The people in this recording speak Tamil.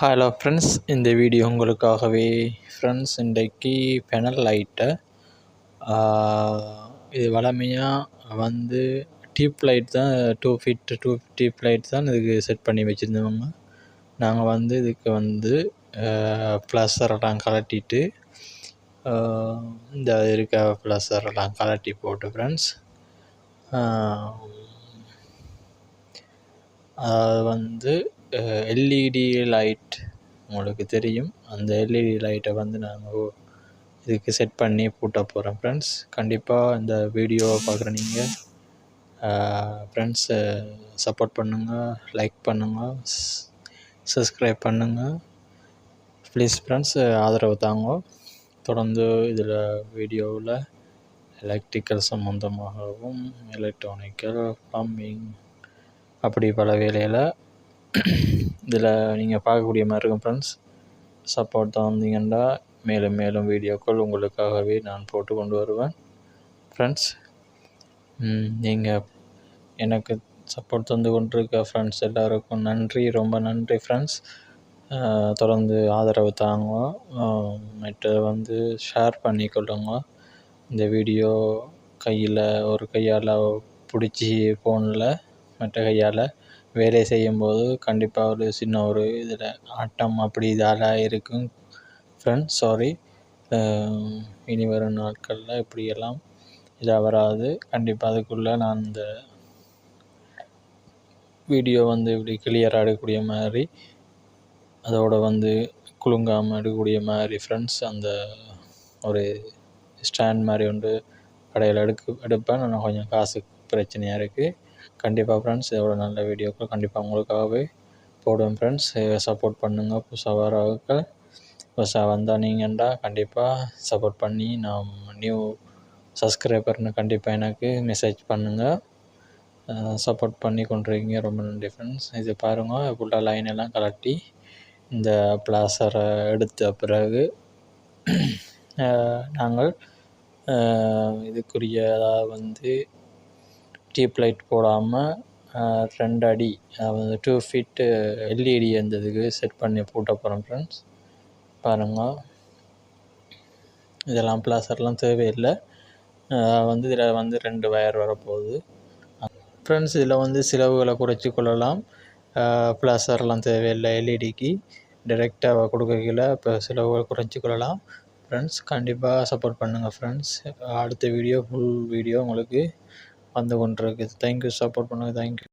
ஹலோ ஃப்ரெண்ட்ஸ் இந்த வீடியோ உங்களுக்காகவே ஃப்ரெண்ட்ஸ் இன்றைக்கு பெனல் லைட்டை இது வளமையாக வந்து டியூப் லைட் தான் two feet two tube light தான் இதுக்கு செட் பண்ணி வச்சுருந்தவங்க நாங்கள் வந்து இதுக்கு வந்து ப்ளஸரெல்லாம் கலட்டிட்டு இந்த இருக்க ப்ளஸரெல்லாம் கலட்டி போட்டு ஃப்ரெண்ட்ஸ் அது வந்து எல்இடி லைட் உங்களுக்கு தெரியும். அந்த எல்இடி லைட்டை வந்து நாங்கள் இதுக்கு செட் பண்ணி பூட்ட போகிறோம் ஃப்ரெண்ட்ஸ் கண்டிப்பாக இந்த வீடியோவை பார்க்குற நீங்கள் ஃப்ரெண்ட்ஸை சப்போர்ட் பண்ணுங்கள் லைக் பண்ணுங்கள் சப்ஸ்கிரைப் பண்ணுங்கள் ப்ளீஸ் ஃப்ரெண்ட்ஸ் ஆதரவு தாங்க. தொடர்ந்து இதில் வீடியோவில் எலக்ட்ரிக்கல் சம்மந்தமாகவும் எலக்ட்ரானிக்கல் ப்ளம்பிங் அப்படி பல வேலையில் இதில் நீங்கள் பார்க்கக்கூடிய மாதிரி இருக்கும் ஃப்ரெண்ட்ஸ் சப்போர்ட் தந்தீங்கன்னா மேலும் மேலும் வீடியோக்கள் உங்களுக்காகவே நான் போட்டு கொண்டு வருவேன். ஃப்ரெண்ட்ஸ் நீங்கள் எனக்கு சப்போர்ட் தந்து கொண்டிருக்க ஃப்ரெண்ட்ஸ் எல்லோருக்கும் நன்றி. ரொம்ப நன்றி ஃப்ரெண்ட்ஸ் தொடர்ந்து ஆதரவு தாங்க. மற்ற வந்து ஷேர் பண்ணிக்கொள்ளுங்க இந்த வீடியோ கையில் ஒரு கையால் பிடிச்சி ஃபோனில் மற்ற கையால் வேலை செய்யும்போது கண்டிப்பாக ஒரு சின்ன ஒரு இதில் ஆட்டம் அப்படி இதெல்லாம் இருக்கும். ஃப்ரெண்ட்ஸ் சாரி இனி வரும் நாட்களில் இப்படியெல்லாம் இதாக வராது. கண்டிப்பாக அதுக்குள்ளே நான் இந்த வீடியோ வந்து இப்படி கிளியராக எடுக்கக்கூடிய மாதிரி அதோடு வந்து குலுங்காமல் எடுக்கக்கூடிய மாதிரி ஃப்ரெண்ட்ஸ் அந்த ஒரு ஸ்டாண்ட் மாதிரி ஒன்று கடையில் எடுக்க எடுப்பேன். ஆனால் கொஞ்சம் காசு பிரச்சனையாக இருக்குது கண்டிப்பாக ஃப்ரெண்ட்ஸ் இதோட நல்ல வீடியோக்கள் கண்டிப்பாக உங்களுக்காகவே போடுவேன் ஃப்ரெண்ட்ஸ் சப்போர்ட் பண்ணுங்கள் புதுசாக வரவர்கள் புதுசாக வந்தால் நீங்கள்டா கண்டிப்பாக சப்போர்ட் பண்ணி நான் நியூ சப்ஸ்கிரைபர்னு கண்டிப்பாக எனக்கு மெசேஜ் பண்ணுங்கள் சப்போர்ட் பண்ணி கொண்டிருக்கீங்க. ரொம்ப நன்றி ஃப்ரெண்ட்ஸ் இது பாருங்கள் ஃபுல்லாக லைன் எல்லாம் கலட்டி இந்த பிளாசரை எடுத்த பிறகு நாங்கள் இதுக்குரிய வந்து டியூப் லைட் போடாமல் ரெண்டு அடி அதாவது டூ ஃபீட்டு எல்இடி அந்த இதுக்கு செட் பண்ணி போட்ட போகிறோம் ஃப்ரெண்ட்ஸ் பாருங்கள் இதெல்லாம் பிளாஸ்டர்லாம் தேவையில்லை. வந்து இதில் வந்து ரெண்டு வயர் வரப்போகுது. ஃப்ரெண்ட்ஸ் இதில் வந்து செலவுகளை குறைச்சி கொள்ளலாம். பிளாஸ்டர்லாம் தேவையில்லை எல்இடிக்கு டைரெக்டாக கொடுக்கல இப்போ செலவுகளை குறைச்சி கொள்ளலாம். ஃப்ரெண்ட்ஸ் கண்டிப்பாக சப்போர்ட் பண்ணுங்கள் ஃப்ரெண்ட்ஸ் அடுத்த வீடியோ ஃபுல் வீடியோ உங்களுக்கு வந்து கொண்டிருக்கு தேங்க்யூ சப்போர்ட் பண்ணுங்கள் தேங்க்யூ